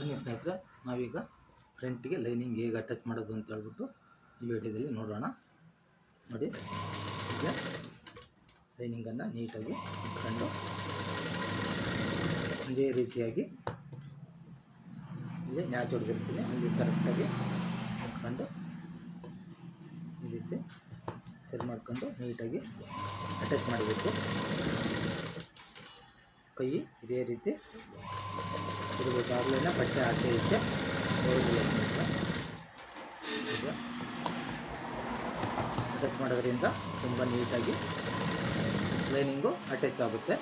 ಬನ್ನಿ ಸ್ನೇಹಿತರೆ, ನಾವೀಗ ಫ್ರಂಟಿಗೆ ಲೈನಿಂಗ್ ಹೇಗೆ ಅಟ್ಯಾಚ್ ಮಾಡೋದು ಅಂತ ಹೇಳ್ಬಿಟ್ಟು ಈ ವಿಡಿಯೋದಲ್ಲಿ ನೋಡೋಣ. ನೋಡಿ, ಈಗ ಲೈನಿಂಗನ್ನು ನೀಟಾಗಿ ಕಂಡು ಒಂದೇ ರೀತಿಯಾಗಿ ಇಲ್ಲಿ ನ್ಯಾಚ್ ಹೊಡೆದಿರ್ತೀನಿ. ಅಲ್ಲಿ ಕರೆಕ್ಟಾಗಿ ಹಾಕ್ಕೊಂಡು ಈ ರೀತಿ ಸರಿ ಮಾಡ್ಕೊಂಡು ನೀಟಾಗಿ ಅಟ್ಯಾಚ್ ಮಾಡಬೇಕು. ಕೈ ಇದೇ ರೀತಿ ಇರಬೇಕಾಗಲೇ ಬಟ್ಟೆ ಸ್ನೇಹಿತರೆ. ಈಗ ಅಟ್ಯಾಚ್ ಮಾಡೋದ್ರಿಂದ ತುಂಬ ನೀಟಾಗಿ ಲೈನಿಂಗು ಅಟ್ಯಾಚ್ ಆಗುತ್ತೆ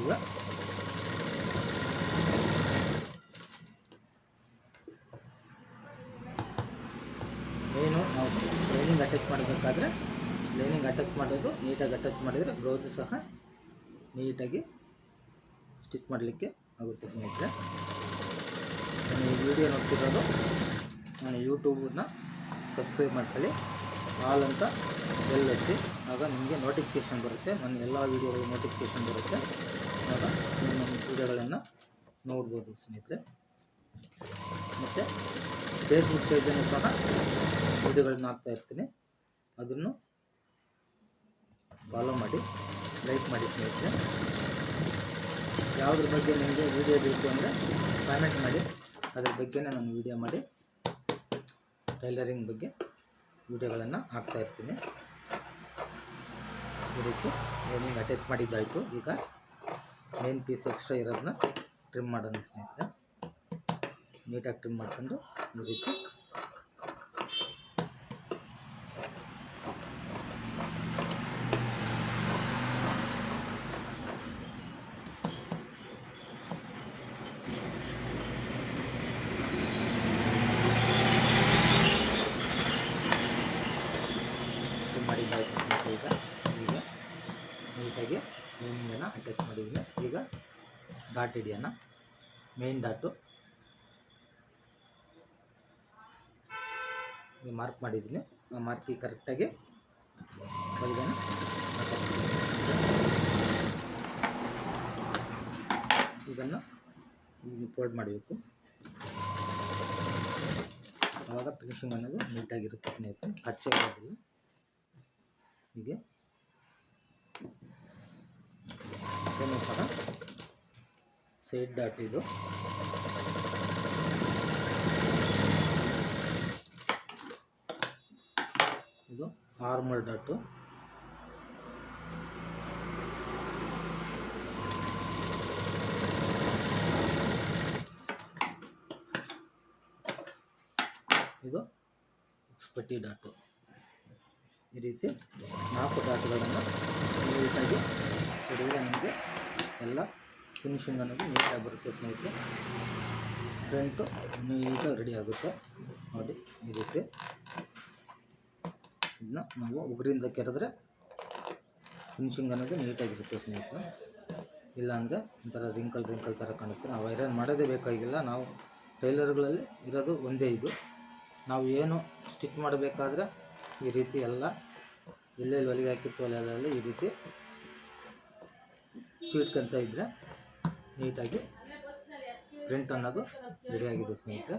ಈಗ ಏನು ನಾವು ಲೈನಿಂಗ್ ಅಟ್ಯಾಚ್ ಮಾಡಬೇಕಾದ್ರೆ ಲೈನಿಂಗ್ ಅಟ್ಯಾಚ್ ಮಾಡೋದು, ನೀಟಾಗಿ ಅಟ್ಯಾಚ್ ಮಾಡಿದರೆ ಬ್ಲೌಸು ಸಹ ನೀಟಾಗಿ ಸ್ಟಿಚ್ ಮಾಡಲಿಕ್ಕೆ ಆಗುತ್ತೆ ಸ್ನೇಹಿತರೆ. ನಾನು ಈ ವಿಡಿಯೋ ನೋಡ್ತಿರೋದು, ನಾನು ಯೂಟ್ಯೂಬನ್ನ ಸಬ್ಸ್ಕ್ರೈಬ್ ಮಾಡ್ಕೊಳ್ಳಿ. ಆಲ್ ಅಂತ ಬೆಲ್ ಹಚ್ಚಿ. ಆಗ ನಿಮಗೆ ನೋಟಿಫಿಕೇಷನ್ ಬರುತ್ತೆ. ನನ್ನ ಎಲ್ಲ ವೀಡಿಯೋಗಳು ನೋಟಿಫಿಕೇಷನ್ ಬರುತ್ತೆ. ಆಗ ನೀವು ವಿಡಿಯೋಗಳನ್ನು ವೀಡಿಯೋಗಳನ್ನು ನೋಡ್ಬೋದು ಸ್ನೇಹಿತರೆ. ಮತ್ತು ಫೇಸ್ಬುಕ್ ಪೇಜನ್ನು ಸಹ ವೀಡಿಯೋಗಳನ್ನ ಹಾಕ್ತಾ ಇರ್ತೀನಿ. ಅದನ್ನು ಫಾಲೋ ಮಾಡಿ ಲೈಕ್ ಮಾಡಿ ಸ್ನೇಹಿತರೆ. ಯಾವುದ್ರ ಬಗ್ಗೆ ನಿಮಗೆ ವಿಡಿಯೋ ಬೇಕು ಅಂದರೆ ಕಾಮೆಂಟ್ ಮಾಡಿ. ಅದ್ರ ಬಗ್ಗೆ ನಾನು ವಿಡಿಯೋ ಮಾಡಿ. ಟೈಲರಿಂಗ್ ಬಗ್ಗೆ ವಿಡಿಯೋಗಳನ್ನು ಹಾಕ್ತಾ ಇರ್ತೀನಿ. ಈ ರೀತಿ ಲೈನಿಂಗ್ ಅಟ್ಯಾಚ್ ಮಾಡಿದ್ದಾಯಿತು. ಈಗ ಮೇನ್ ಪೀಸ್ ಎಕ್ಸ್ಟ್ರಾ ಇರೋದನ್ನ ಟ್ರಿಮ್ ಮಾಡೋಣ ಸ್ನೇಹಿತರೆ. ನೀಟಾಗಿ ಟ್ರಿಮ್ ಮಾಡ್ಕೊಂಡು ಈ ಮಾಡಿದ್ದಾಯಿತು ಸ್ನೇಹಿತರೆ ಈಗ ಈಗ ನೀಟಾಗಿ ಲೈನಿಂಗನ್ನು ಅಟ್ಯಾಚ್ ಮಾಡಿದ್ದೀನಿ ಈಗ ಡಾಟ್ ಹಿಡಿಯೋಣ ಮೇನ್ ಡಾಟು ಮಾರ್ಕ್ ಮಾಡಿದ್ದೀನಿ ಆ ಮಾರ್ಕಿಗೆ ಕರೆಕ್ಟಾಗಿ ಹೊಲಿಗೆನ ಇದನ್ನು ಇದು ಫೋಲ್ಡ್ ಮಾಡಬೇಕು ಆವಾಗ ಫಿನಿಶಿಂಗ್ ಅನ್ನೋದು ನೀಟಾಗಿರುತ್ತೆ ಸ್ನೇಹಿತರೆ ಕಚ್ಚಾಗೋದಿಲ್ಲ ಹೀಗೆ. ಇದನ್ನು ಸಹ ಸೈಡ್ ಡಾಟ್ ಇದು. ಆರ್ಮಲ್ ಡಾಟು. ಇದು ಪಟ್ಟಿ ಡಾಟು. ಈ ರೀತಿ ನಾಲ್ಕು ಡಾಟ್ಗಳನ್ನು ನೀಟಾಗಿ ಹಿಡಿದ್ರೆ ನಮಗೆ ಎಲ್ಲ ಫಿನಿಶಿಂಗ್ ಅನ್ನೋದು ನೀಟಾಗಿ ಬರುತ್ತೆ ಸ್ನೇಹಿತರೆ. ಫ್ರಂಟು ನೀಟಾಗಿ ರೆಡಿ ಆಗುತ್ತೆ. ನೋಡಿ, ಈ ರೀತಿ. ಇದನ್ನ ನಾವು ಉಗುರಿಂದ ಕೆರೆದ್ರೆ ಫಿನಿಶಿಂಗ್ ಅನ್ನೋದು ನೀಟಾಗಿರುತ್ತೆ ಸ್ನೇಹಿತರೆ. ಇಲ್ಲಾಂದರೆ ಒಂಥರ ರಿಂಕಲ್ ರಿಂಕಲ್ ಥರ ಕಾಣುತ್ತೆ. ನಾವು ಐರನ್ ಮಾಡೋದೇ ಬೇಕಾಗಿಲ್ಲ. ನಾವು ಟೈಲರ್ಗಳಲ್ಲಿ ಇರೋದು ಒಂದೇ ಇದು. ನಾವು ಏನು ಸ್ಟಿಚ್ ಮಾಡಬೇಕಾದ್ರೆ ಈ ರೀತಿ ಎಲ್ಲ ಎಲ್ಲೆಲ್ಲಿ ಹೊಲಿಗೆ ಹಾಕಿತ್ತು ಅಲ್ಲೆಲ್ಲ ಈ ರೀತಿ ಚೀಟ್ಕೊಂತ ಇದ್ದರೆ ನೀಟಾಗಿ ಪ್ರಿಂಟ್ ಅನ್ನೋದು ರೆಡಿ ಆಗಿದೆ ಸ್ನೇಹಿತರೆ.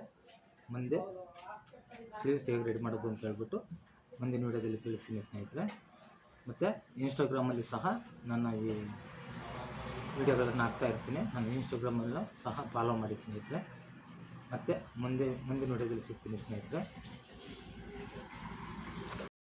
ಮುಂದೆ ಸ್ಲೀವ್ಸ್ ಹೇಗೆ ರೆಡಿ ಮಾಡೋದು ಅಂತ ಹೇಳ್ಬಿಟ್ಟು ಮುಂದಿನ ವಿಡಿಯೋದಲ್ಲಿ ತಿಳಿಸ್ತೀನಿ ಸ್ನೇಹಿತರೆ. ಮತ್ತು ಇನ್ಸ್ಟಾಗ್ರಾಮಲ್ಲಿ ಸಹ ನನ್ನ ಈ ವಿಡಿಯೋಗಳನ್ನು ಹಾಕ್ತಾ ಇರ್ತೀನಿ. ನನ್ನ ಇನ್ಸ್ಟಾಗ್ರಾಮಲ್ಲೂ ಸಹ ಫಾಲೋ ಮಾಡಿ ಸ್ನೇಹಿತರೆ. ಮತ್ತು ಮುಂದೆ ಮುಂದಿನ ವಿಡಿಯೋದಲ್ಲಿ ಸಿಗ್ತೀನಿ ಸ್ನೇಹಿತರೆ.